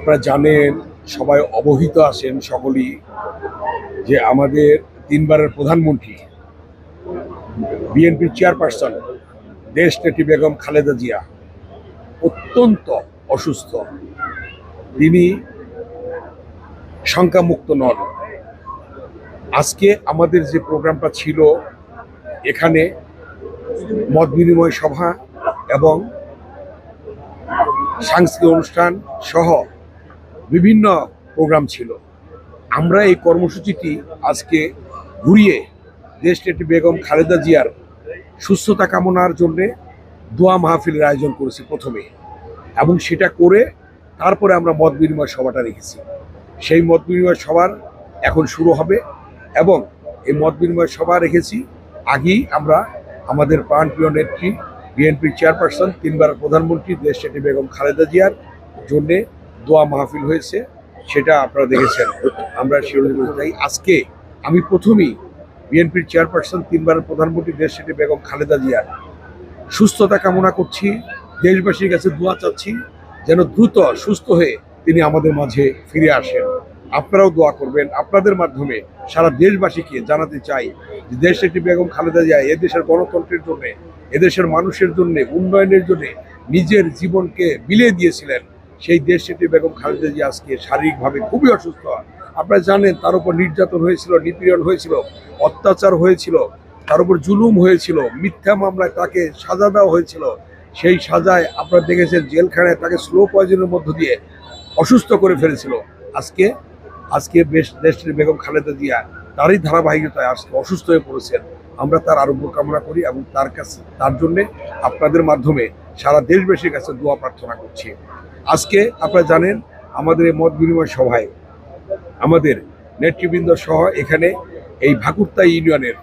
আপনারা জানেন, সবাই অবহিত আছেন সকলেই, যে আমাদের তিনবারের প্রধানমন্ত্রী, বিএনপির চেয়ারপারসন দেশ নেত্রী বেগম খালেদা জিয়া, অত্যন্ত অসুস্থ। তিনি শঙ্কামুক্ত নন। আজকে আমাদের যে প্রোগ্রামটা ছিল, এখানে মত বিনিময় সভা এবং সাংস্কৃতিক অনুষ্ঠান সহ বিভিন্ন প্রোগ্রাম ছিল। আমরা এই কর্মসূচিটি আজকে ঘুরিয়ে দেশ নেত্রী বেগম খালেদা জিয়ার সুস্থতা কামনার জন্যে দোয়া মাহফিলের আয়োজন করেছি প্রথমে। এবং সেটা করে তারপরে আমরা মত বিনিময় সভাটা রেখেছি। সেই মত বিনিময় সভার এখন শুরু হবে এবং এই মত বিনিময় সভা রেখেছি। আগেই আমরা আমাদের প্রাণপ্রিয় নেত্রী, বিএনপির চেয়ারপারসন, তিনবার প্রধানমন্ত্রী, দেশ নেত্রী বেগম খালেদা জিয়ার জন্যে দোয়া মাহফিল হয়েছে, সেটা আপনারা দেখেছেন। আমরা তাই আজকে আমি প্রথমেই বিএনপির চেয়ারপারসন তিনবারের প্রধানমন্ত্রী দেশ সেটি বেগম খালেদা জিয়ার। সুস্থতা কামনা করছি, দেশবাসীর কাছে দোয়া চাচ্ছি, যেন দ্রুত সুস্থ হয়ে তিনি আমাদের মাঝে ফিরে আসেন। আপনারাও দোয়া করবেন। আপনাদের মাধ্যমে সারা দেশবাসীকে জানাতে চাই যে দেশ একটি বেগম খালেদা জিয়া এদেশের গণতন্ত্রের জন্য, এদেশের মানুষের জন্য, উন্নয়নের জন্য নিজের জীবনকে বিলিয়ে দিয়েছিলেন। সেই দেশ সেটি বেগম খালেদা জিয়া আজকে শারীরিকভাবে খুবই অসুস্থ। আপনারা জানেন, তার উপর নির্যাতন হয়েছিল, নিপীড়ন হয়েছিল, অত্যাচার হয়েছিল, তার উপর জুলুম হয়েছিল, মিথ্যা মামলায় তাকে সাজা দেওয়া হয়েছিল। সেই সাজায় আপনারা দেখেছেন, জেলখানায় তাকে স্লো পয়জনের মধ্য দিয়ে অসুস্থ করে ফেলেছিল। আজকে আজকে বেশ দেশটির বেগম খালেদা জিয়া তারই ধারাবাহিকতায় আজকে অসুস্থ হয়ে পড়েছেন। আমরা তার আরোগ্য কামনা করি এবং তার কাছে, তার জন্যে আপনাদের মাধ্যমে সারা দেশবাসীর কাছে দোয়া প্রার্থনা করছি। আজকে আপনারা জানেন, আমাদের এই মত বিনিময় সভায় আমাদের নেতৃবৃন্দ সহ এখানে এই ভাকুরতা ইউনিয়নের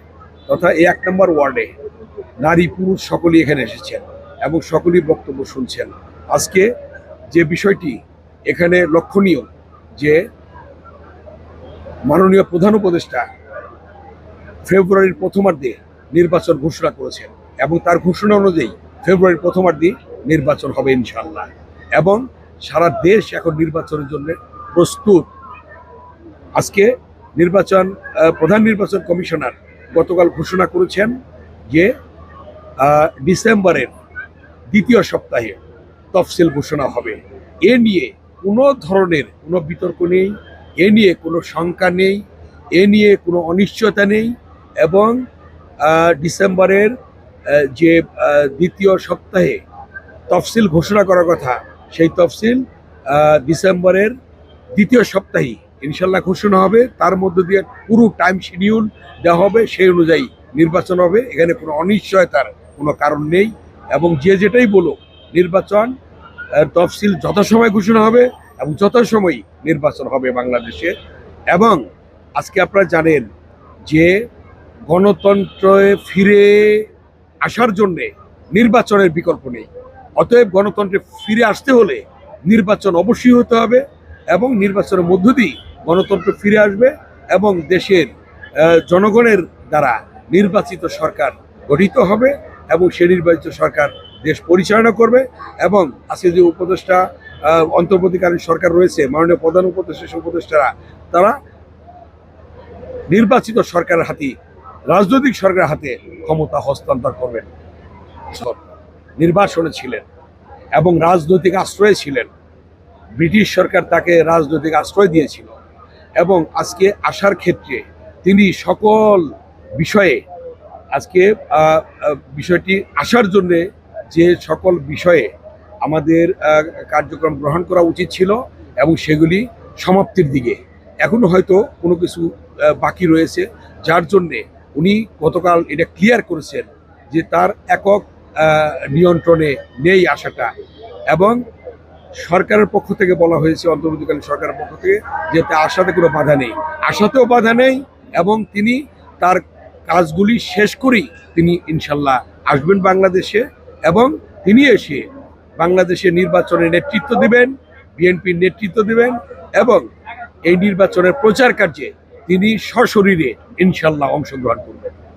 তথা এই এক নম্বর ওয়ার্ডে নারী পুরুষ সকলেই এখানে এসেছেন এবং সকলেই বক্তব্য শুনছেন। আজকে যে বিষয়টি এখানে লক্ষণীয় যে মাননীয় প্রধান উপদেষ্টা ফেব্রুয়ারির প্রথমার্ধে নির্বাচন ঘোষণা করেছেন এবং তার ঘোষণা অনুযায়ী ফেব্রুয়ারির প্রথমার্ধে নির্বাচন হবে ইনশাল্লাহ এবং সারা দেশ এখন নির্বাচনের জন্য প্রস্তুত। আজকে নির্বাচন প্রধান নির্বাচন কমিশনার গতকাল ঘোষণা করেছেন যে ডিসেম্বরের দ্বিতীয় সপ্তাহে তফসিল ঘোষণা হবে। এ নিয়ে কোনো ধরনের কোনো বিতর্ক নেই, এ নিয়ে কোনো শঙ্কা নেই, এ নিয়ে কোনো অনিশ্চয়তা নেই এবং ডিসেম্বরের যে দ্বিতীয় সপ্তাহে তফসিল ঘোষণা করার কথা, সেই তফসিল ডিসেম্বরের দ্বিতীয় সপ্তাহেই ইনশাল্লাহ ঘোষণা হবে। তার মধ্য দিয়ে পুরো টাইম শিডিউল দেওয়া হবে, সেই অনুযায়ী নির্বাচন হবে। এখানে কোনো অনিশ্চয়তার কোনো কারণ নেই এবং যে যেটাই বলো নির্বাচন তফসিল যথাসময় ঘোষণা হবে এবং যথাসময়ই নির্বাচন হবে বাংলাদেশে। এবং আজকে আপনারা জানেন যে গণতন্ত্রে ফিরে আসার জন্যে নির্বাচনের বিকল্প নেই। অতএব গণতন্ত্রে ফিরে আসতে হলে নির্বাচন অবশ্যই হতে হবে এবং নির্বাচনের মধ্য দিয়ে গণতন্ত্র ফিরে আসবে এবং দেশের জনগণের দ্বারা নির্বাচিত সরকার গঠিত হবে এবং সে নির্বাচিত সরকার দেশ পরিচালনা করবে এবং আজকে যে উপদেষ্টা অন্তর্বর্তীকালীন সরকার রয়েছে, মাননীয় প্রধান উপদেষ্টা উপদেষ্টারা, তারা নির্বাচিত সরকারের হাতে রাজনৈতিক সরকারের হাতে ক্ষমতা হস্তান্তর করবেন। নির্বাসনে ছিলেন এবং রাজনৈতিক আশ্রয়ে ছিলেন। ব্রিটিশ সরকার তাকে রাজনৈতিক আশ্রয় দিয়েছিল এবং আজকে আসার ক্ষেত্রে তিনি সকল বিষয়ে আজকে বিষয়টি আসার জন্যে যে সকল বিষয়ে আমাদের কার্যক্রম গ্রহণ করা উচিত ছিল এবং সেগুলি সমাপ্তির দিকে। এখনও হয়তো কোনো কিছু বাকি রয়েছে, যার জন্যে উনি গতকাল এটা ক্লিয়ার করেছেন যে তার একক নিয়ন্ত্রণে নেই আসাটা এবং সরকারের পক্ষ থেকে বলা হয়েছে, অন্তর্বর্তীকালীন সরকারের পক্ষ থেকে, যে তা আসাতে কোনো বাধা নেই। আসাতেও বাধা নেই এবং তিনি তার কাজগুলি শেষ করেই তিনি ইনশাল্লাহ আসবেন বাংলাদেশে এবং তিনি এসে বাংলাদেশে নির্বাচনে নেতৃত্ব দিবেন, বিএনপির নেতৃত্ব দিবেন এবং এই নির্বাচনের প্রচার কার্যে তিনি সশরীরে ইনশাল্লাহ অংশগ্রহণ করবেন।